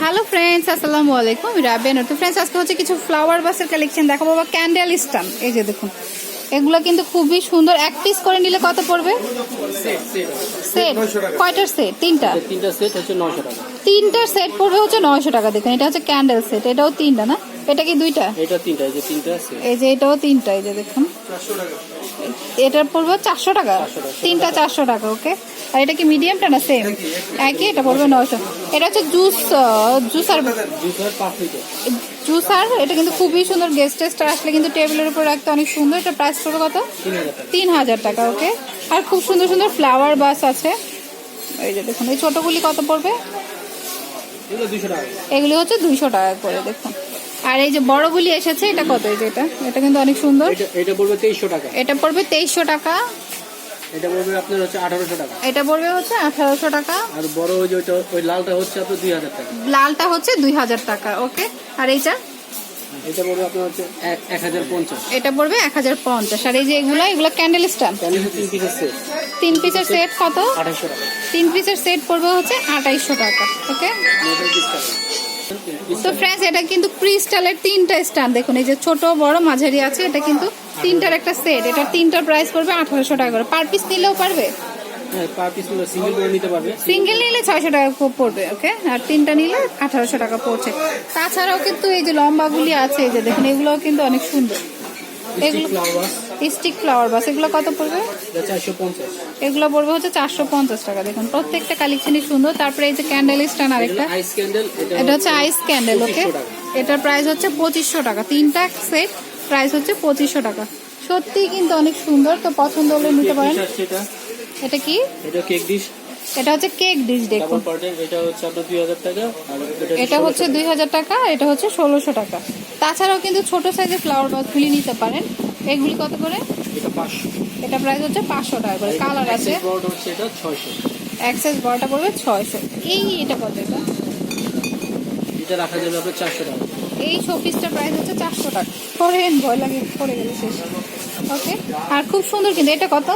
Hello friends আসসালামু আলাইকুম রাবেন তো ফ্রেন্ডস আজকে হচ্ছে কিছু ফ্লাওয়ার বাসের কালেকশন দেখো বাবা ক্যান্ডেল স্টান এই যে দেখুন এগুলো কিন্তু খুবই সুন্দর। এক পিস করে নিলে কত পড়বে? সেট সেট সেট কয়টার সেট তিনটা? তিনটা সেট হচ্ছে নয়শো টাকা। তিনটার সেট পড়বে হচ্ছে নয়শো টাকা। দেখুন এটা হচ্ছে ক্যান্ডেল সেট এটাও তিনটা না? এটা কি দুইটা? এটা তিনটা এই যে তিনটা সেট এই যে এটাও তিনটা এই যে দেখুন। এটার পড়বে চারশো টাকা। তিনটা চারশো টাকা ওকে আর এটা কি মিডিয়ামটা না সেম একই এটা পড়বে নয়শো। এটা হচ্ছে জুস জুসার জুসার পাঁচ লিটার জুসার এটা কিন্তু খুবই সুন্দর গেস্ট টেস্টার আসলে কিন্তু টেবিলের উপর রাখতে অনেক সুন্দর। এটা প্রাইস পড়বে কত? তিন হাজার টাকা তিন হাজার টাকা ওকে আর খুব সুন্দর সুন্দর ফ্লাওয়ার বাস আছে। এই যে দেখুন এই ছোটগুলি কত পড়বে? এগুলো এগুলি হচ্ছে দুইশো টাকা করে দেখুন। আর এই যে বড়গুলি এসেছে এটা কত এই যে এটা? এটা কিন্তু অনেক সুন্দর। এটা এটা পড়বে তেইশশো টাকা। এটা পড়বে তেইশশো টাকা। এটা পড়বে আপনার হচ্ছে আঠারোশো টাকা। এটা পড়বে হচ্ছে আঠারোশো টাকা। আর বড় ওই ওই লালটা হচ্ছে আপনার দুই হাজার টাকা। লালটা হচ্ছে দুই হাজার টাকা ওকে? আর এইটা? এটা পড়বে আপনার হচ্ছে এক এক হাজার পঞ্চাশ। এটা পড়বে এক হাজার পঞ্চাশ। আর এই যে এগুলো এগুলো ক্যান্ডেল স্ট্যান্ড তাহলে তিন পিসের সেট পিসের সেট কত? আঠাশশো টাকা। তিন পিসের সেট পড়বে হচ্ছে আঠাইশশো টাকা ওকে? তো ফ্রেন্ডস এটা কিন্তু ক্রিস্টালের তিনটা স্ট্যান্ড দেখুন এই যে ছোট বড় মাঝারি আছে এটা কিন্তু তিনটার একটা সেট এটা তিনটার প্রাইস পড়বে আঠারোশো টাকা করে। পার পিস নিলেও পারবে? হ্যাঁ সিঙ্গেল সিঙ্গেল নিলে ছয়শো টাকা পড়বে ওকে আর তিনটা নিলে আঠারোশো টাকা পড়ছে। তাছাড়াও কিন্তু এই যে লম্বাগুলি আছে এই যে দেখুন এগুলোও কিন্তু অনেক সুন্দর। এগুলো স্টিক ফ্লাওয়ার বাস এগুলো কত পড়বে? এগুলো পড়বে হচ্ছে চারশো পঞ্চাশ টাকা। দেখুন প্রত্যেকটা কালেকশনই সুন্দর। তারপরে এই যে ক্যান্ডেল স্ট্যান্ড আরেকটা। এটা হচ্ছে আইস ক্যান্ডেল ওকে এটার প্রাইস হচ্ছে পঁচিশশো টাকা। তিনটা সেট প্রাইস হচ্ছে পঁচিশশো টাকা। সত্যি কিন্তু অনেক সুন্দর। তো পছন্দ হলে নিতে পারেন। এটা। কি? এটা কেক ডিশ এটা হচ্ছে কেক ডিশ দেখুন। এটা হচ্ছে আপনার দুই হাজার টাকা এটা হচ্ছে দুই হাজার টাকা এটা হচ্ছে ষোলোশো টাকা। তাছাড়াও কিন্তু ছোট সাইজের ফ্লাওয়ার বাসগুলি নিতে পারেন। এগুলি কত করে? এটা এটা প্রাইস হচ্ছে পাঁচশো টাকা করে। কালার আছে। বোর্ড হচ্ছে এটা ছয়শো। অ্যাক্সেস বড়টা পড়বে ছয়শো। এই এটা কত এটা? এটা রাখা যাবে আপনার চারশো টাকা। এই শোপিসটা প্রাইস হচ্ছে চারশো টাকা। পরেন ভয় লাগে পড়ে গেলে শেষ। ওকে আর খুব সুন্দর কিন্তু। এটা কত?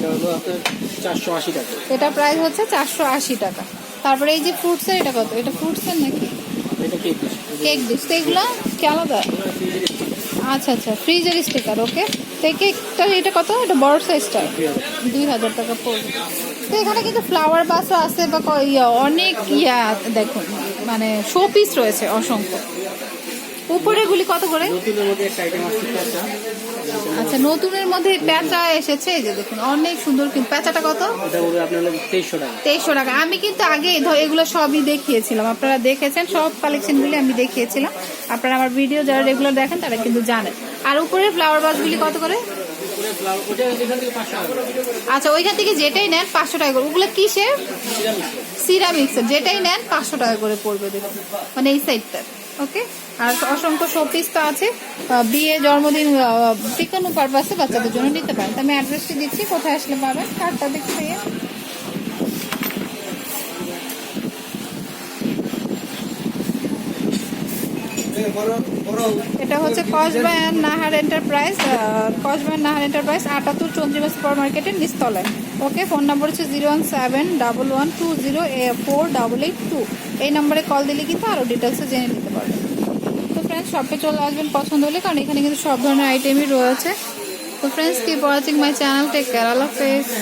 এটা হলো আপনার চারশো আশি টাকা। এটা প্রাইস হচ্ছে চারশো আশি টাকা। তারপরে এই যে ফ্রুটসের এটা কত? এটা ফ্রুটসের নাকি? এটা কেক কেক ডিশ তো এগুলো কি আলাদা? আচ্ছা আচ্ছা ফ্রিজের স্টিকার ওকে তো এই কেকটার এটা কত? এটা বড় সাইজটা দুই হাজার। টাকা পড়বে। তো এখানে কিন্তু ফ্লাওয়ার বাসও আছে বা অনেক ইয়া দেখুন মানে শো পিস রয়েছে অসংখ্য। উপরে গুলি কত করে? আচ্ছা নতুনের মধ্যে প্যাঁচা এসেছে এই যে দেখুন অনেক সুন্দর কিন্তু। প্যাঁচাটা কত? তেইশশো টাকা। আমি কিন্তু আগে এগুলো সবই দেখিয়েছিলাম। আপনারা দেখেছেন সব কালেকশনগুলি আমি দেখিয়েছিলাম। আপনারা আমার ভিডিও যারা রেগুলার দেখেন তারা কিন্তু জানেন। আর উপরে ফ্লাওয়ার বাসগুলি কত করে? আচ্ছা ওইখান থেকে যেটাই নেন পাঁচশো টাকা করে। ওগুলো কিসের? সিরামিক্সের যেটাই নেন পাঁচশো টাকা করে পড়বে দেখুন। মানে এই সাইডটার ওকে? আর অসংখ্য শোপিস তো আছে। বিয়ে, জন্মদিন পিকানো পারপাসে বাচ্চাদের জন্য নিতে পারেন। তো আমি অ্যাড্রেসটি দিচ্ছি, কোথায় আসলে পাবেন কার্ডটা দেখতে এটা হচ্ছে কসবায়ান নাহার এন্টারপ্রাইজ কসবায়ান নাহার এন্টারপ্রাইজ, আটাত্তর চন্দ্রিমা সুপার মার্কেটের নিস্তলায় ওকে, ফোন নাম্বার হচ্ছে zero one seven double one two zero four double eight two. এই নম্বরে কল দিলে কিন্তু আরও ডিটেলসে জেনে নিতে পারবেন তো ফ্রেন্ডস শপে চলে আসবেন পছন্দ হলে, কারণ এখানে কিন্তু সব ধরনের আইটেমই রয়েছে। তো ফ্রেন্ডস কি watching my channel take care Allah